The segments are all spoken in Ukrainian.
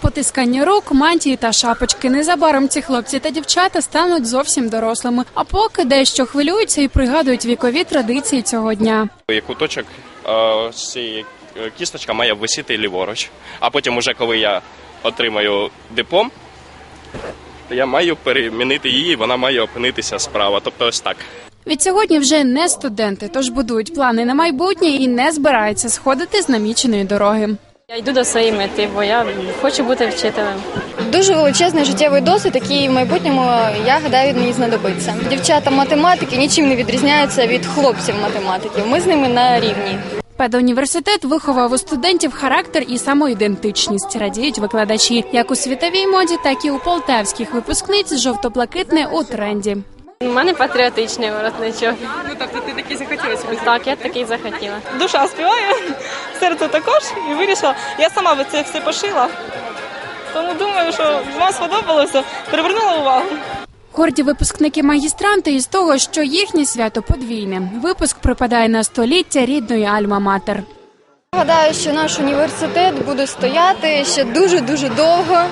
Потискання рук, мантії та шапочки. Незабаром ці хлопці та дівчата стануть зовсім дорослими. А поки дещо хвилюються і пригадують вікові традиції цього дня. Куточок е, цієї е, кісточка має висіти ліворуч. А потім, уже коли я отримаю диплом, я маю перемінити її, вона має опинитися справа. Тобто ось так. Від сьогодні вже не студенти, тож будують плани на майбутнє і не збираються сходити з наміченої дороги. Я йду до своєї мети, бо я хочу бути вчителем. Дуже величезний життєвий досвід, який в майбутньому я гадаю мені знадобиться. Дівчата математики нічим не відрізняються від хлопців математиків. Ми з ними на рівні. Педуніверситет виховав у студентів характер і самоідентичність. Радіють викладачі як у світовій моді, так і у полтавських випускниць жовто-блакитне у тренді. У мене патріотичний воротничок. Ну тобто ти такий захотіла собі. Так, я такий захотіла. Душа співає, серце також, і вирішила. Я сама би це все пошила. Тому думаю, що вам сподобалося, привернула увагу. Горді випускники магістранти із того, що їхнє свято подвійне. Випуск припадає на століття рідної Альма-Матер. Гадаю, що наш університет буде стояти ще дуже дуже довго,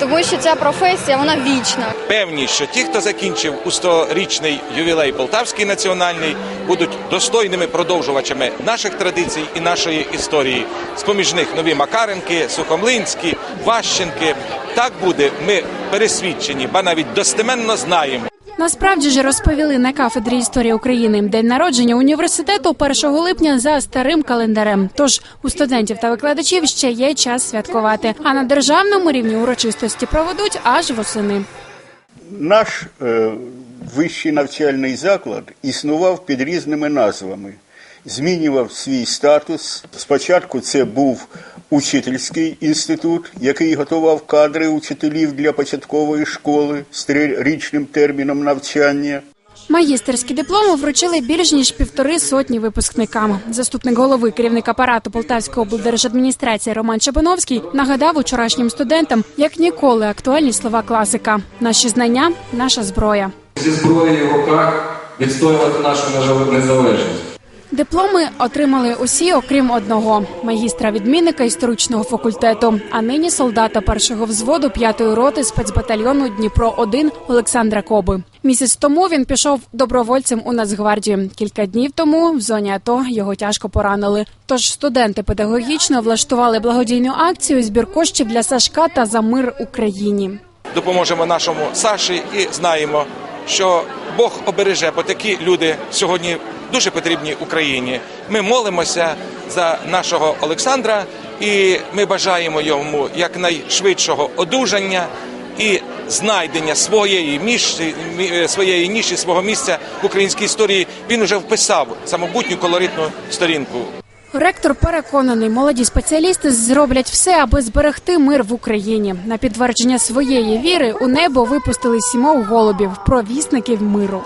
тому що ця професія вона вічна. Певні, що ті, хто закінчив у 100-річний ювілей Полтавський національний, будуть достойними продовжувачами наших традицій і нашої історії. З поміж них нові Макаренки, Сухомлинські, Ващенки. Так буде. Ми пересвідчені, ба навіть достеменно знаємо. Насправді ж розповіли на кафедрі історії України день народження університету 1 липня за старим календарем. Тож у студентів та викладачів ще є час святкувати. А на державному рівні урочистості проведуть аж восени. Наш е, вищий навчальний заклад існував під різними назвами, змінював свій статус. Спочатку це був учительський інститут, який готував кадри учителів для початкової школи з трирічним терміном навчання. Магістерські дипломи вручили більш ніж півтори сотні випускникам. Заступник голови керівник апарату Полтавської облдержадміністрації Роман Чабановський нагадав учорашнім студентам, як ніколи актуальні слова класика: наші знання, наша зброя. зі зброєю в руках відстоювати нашу незалежність. Дипломи отримали усі, окрім одного магістра відмінника історичного факультету, а нині солдата першого взводу п'ятої роти спецбатальйону Дніпро 1 Олександра Коби. Місяць тому він пішов добровольцем у Нацгвардію. Кілька днів тому в зоні АТО його тяжко поранили. Тож студенти педагогічно влаштували благодійну акцію збір коштів для Сашка та за мир Україні. Допоможемо нашому Саші і знаємо, що Бог обереже, бо такі люди сьогодні дуже потрібні Україні. Ми молимося за нашого Олександра, і ми бажаємо йому якнайшвидшого одужання і знайдення своєї міші, своєї ніші, свого місця в українській історії. Він уже вписав самобутню колоритну сторінку. Ректор переконаний, молоді спеціалісти зроблять все, аби зберегти мир в Україні. На підтвердження своєї віри у небо випустили сімох голубів, провісників миру.